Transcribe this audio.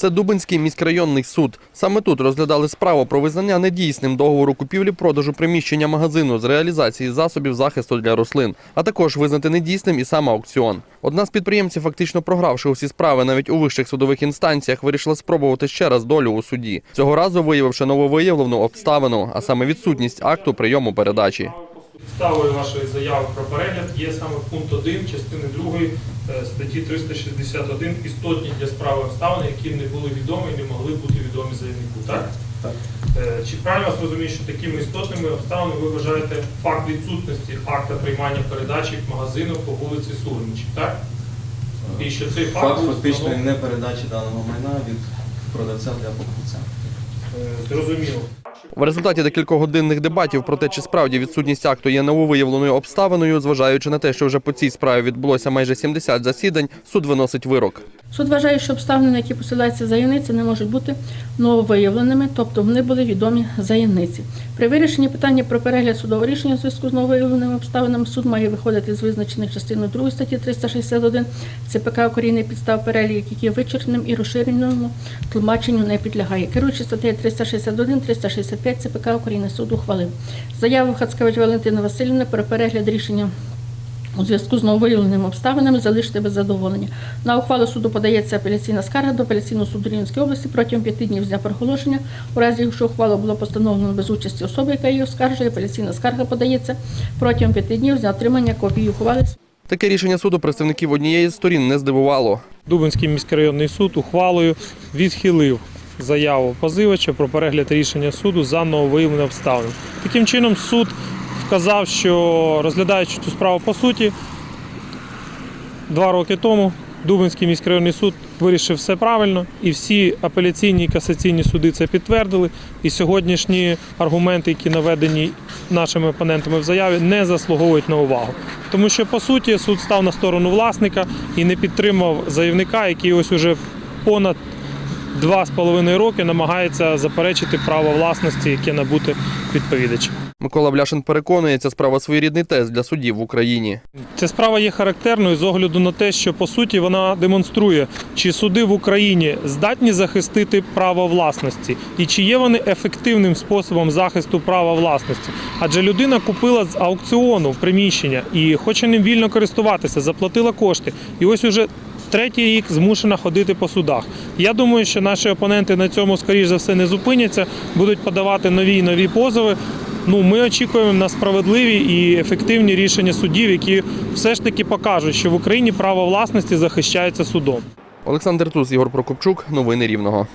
Це Дубинський міськрайонний суд. Саме тут розглядали справу про визнання недійсним договору купівлі-продажу приміщення магазину з реалізації засобів захисту для рослин, а також визнати недійсним і сам аукціон. Одна з підприємців, фактично програвши усі справи навіть у вищих судових інстанціях, вирішила спробувати ще раз долю у суді. Цього разу виявивши нововиявлену обставину, а саме відсутність акту прийому передачі. Підставою вашої заяви про перегляд є саме пункт 1 частини 2 е, статті 361 істотні для справи обставини, які не були відомі і не могли бути відомі заявнику. Так? Так. Е, Чи правильно вас розумію, що такими істотними обставинами ви вважаєте факт відсутності акта приймання передачі магазину по вулиці Сурничі, так? І що цей факт, Факт фактичної встановлений- непередачі даного майна від продавця для покупця. Е, Зрозуміло. В результаті декількогодинних дебатів про те, чи справді відсутність акту є нововиявленою обставиною, зважаючи на те, що вже по цій справі відбулося майже 70 засідань, суд виносить вирок. Суд вважає, що обставини, на які посилається заявниця, не можуть бути нововиявленими, тобто вони були відомі заявниці. При вирішенні питання про перегляд судового рішення у зв'язку з нововиявленими обставинами суд має виходити з визначених частиною 2 статті 361 ЦПК України підстав перелік, є вичерпним і розширеному тлумаченню не підлягає. Керуючи статтею 361, 365 ЦПК України суд ухвалив заяву Хацкевич Валентини Васильівни про перегляд рішення у зв'язку з нововиявленими обставинами залишити без задоволення. На ухвалу суду подається апеляційна скарга до апеляційного суду Рівненської області протягом п'яти днів з дня проголошення. У разі, якщо ухвала було постановлено без участі особи, яка її оскаржує, апеляційна скарга подається протягом п'яти днів з дня отримання копії ухвали. Таке рішення суду представників однієї з сторін не здивувало. Дубинський міськрайонний суд ухвалою відхилив заяву позивача про перегляд рішення суду за нововиявленим обставинам. Таким чином, суд вказав, що розглядаючи цю справу по суті, два роки тому Дубинський міськрайонний суд вирішив все правильно, і всі апеляційні і касаційні суди це підтвердили. І сьогоднішні аргументи, які наведені нашими опонентами в заяві, не заслуговують на увагу. Тому що по суті суд став на сторону власника і не підтримав заявника, який ось уже понад два з половиною роки намагається заперечити право власності, яке набуте відповідачем. Микола Бляшин переконує, ця справа своєрідний тест для судів в Україні. Ця справа є характерною з огляду на те, що по суті вона демонструє, чи суди в Україні здатні захистити право власності, і чи є вони ефективним способом захисту права власності. Адже людина купила з аукціону приміщення і хоче ним вільно користуватися, заплатила кошти. І ось уже третій рік змушена ходити по судах. Я думаю, що наші опоненти на цьому, скоріш за все, не зупиняться, будуть подавати нові і нові позови. Ну, ми очікуємо на справедливі і ефективні рішення судів, які все ж таки покажуть, що в Україні право власності захищається судом. Олександр Туз, Ігор Прокопчук. Новини Рівного.